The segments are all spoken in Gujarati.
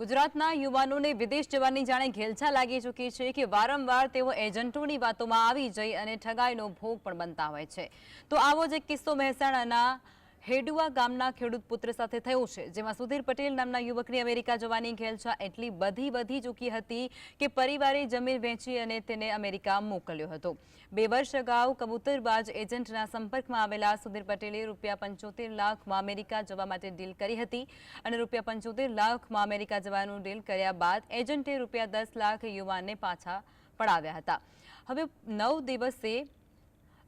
ગુજરાતના યુવાનોને વિદેશ જવાની જાણે ઘેલછા લાગી ચૂકી છે કે વારંવાર તેઓ એજન્ટોની વાતોમાં આવી જઈ અને ઠગાઈનો ભોગ પણ બનતા હોય છે. તો આવો જ એક કિસ્સો મહેસાણાના હેડુઆ ગામના ખેડૂત પુત્ર સાથે થયો છે, જેમાં સુધીર પટેલ નામના યુવકની અમેરિકા જવાની ઘેલછા એટલી બધી વધી ચૂકી હતી કે પરિવારે જમીન વેચી અને તેને અમેરિકા મોકલ્યો હતો. બે વર્ષ અગાઉ કબૂતરબાજ એજન્ટના સંપર્કમાં આવેલા સુધીર પટેલે રૂપિયા પંચોતેર લાખમાં અમેરિકા જવા માટે ડીલ કરી હતી અને રૂપિયા પંચોતેર લાખમાં અમેરિકા જવાનું ડીલ કર્યા બાદ એજન્ટે રૂપિયા દસ લાખ યુવાનને પાછા પડાવ્યા હતા. હવે નવ દિવસે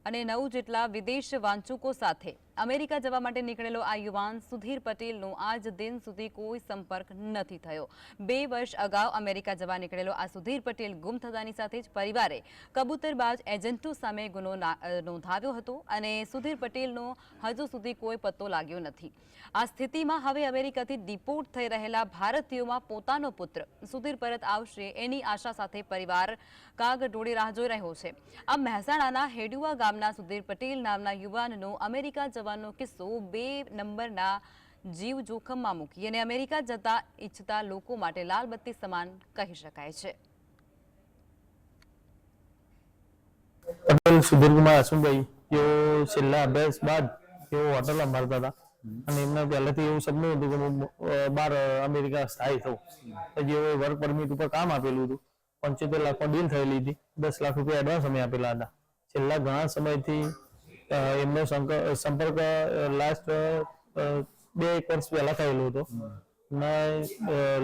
અને નવ જેટલા વિદેશ વાંચકો સાથે અમેરિકા જવા માટે નીકળેલો આ યુવાન સુધીર પટેલનો આજ દિન સુધી કોઈ સંપર્ક નથી થયો. બે વર્ષ અગાઉ અમેરિકા જવા નીકળેલો આ સુધીર પટેલ ગુમ થતાની સાથે જ પરિવારે કબૂતરબાજ એજન્ટો સામે ગુનો નોંધાવ્યો હતો અને સુધીર પટેલનો હજુ સુધી કોઈ પત્તો લાગ્યો નથી. આ સ્થિતિમાં હવે અમેરિકાથી ડિપોર્ટ થઈ રહેલા ભારતીયોમાં પોતાનો પુત્ર સુધીર પરત આવશે એની આશા સાથે પરિવાર કાગ ડોળી રાહ જોઈ રહ્યો છે. આ મહેસાણાના હેડુઆ ગામના સુધીર પટેલ નામના યુવાનનો અમેરિકા જવાનો કિસ્સો બે નંબરના જીવ જોખમમાં મૂકી અને અમેરિકા જતા ઈચ્છતા લોકો માટે લાલબત્તી સમાન કહી શકાય છે. અને એમના પહેલાથી એવું સપનું હતું કે હું બાર અમેરિકા સ્થાયી થઉં. તો જેઓ વર્ક પરમિટ ઉપર કામ આપેલું હતું. પંચોતેર લાખમાં ડીલ થયેલી હતી. દસ લાખ રૂપિયા એડવાન્સ અમે આપેલા હતા. છેલ્લા ઘણા સમયથી એમનો સંપર્ક લાસ્ટ બે એક વર્ષ પહેલા થયેલો હતો. ને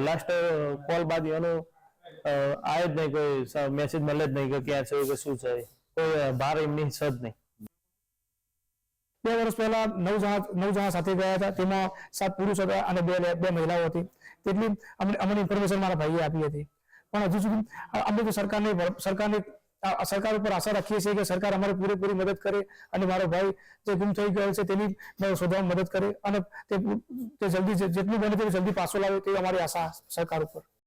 લાસ્ટ કોલ બાદ એનો આવે જ નહીં કોઈ મેસેજ મળે જ નહીં કે ક્યાં છે કે શું છે. કોઈ ભાર એમની છે જ નહીં. બે વર્ષ પહેલા નવ જણા નવ જણા સાથે ગયા હતા. તેમાં સાત પુરુષ હતા અને બે બે મહિલાઓ હતી. તેટલી અમને અમને ઇન્ફોર્મેશન મારા ભાઈએ આપી હતી. પણ હજુ સુધી અમે તો સરકારને સરકારને સરકાર ઉપર આશા રાખીએ છીએ કે સરકાર અમારે પૂરેપૂરી મદદ કરે અને મારો ભાઈ જે ગુમ થઈ ગયો છે તેની શોધવામાં મદદ કરે અને તે જલ્દી જેટલું બને તેટલું જલ્દી પાછો લાવે તે અમારી આશા સરકાર ઉપર.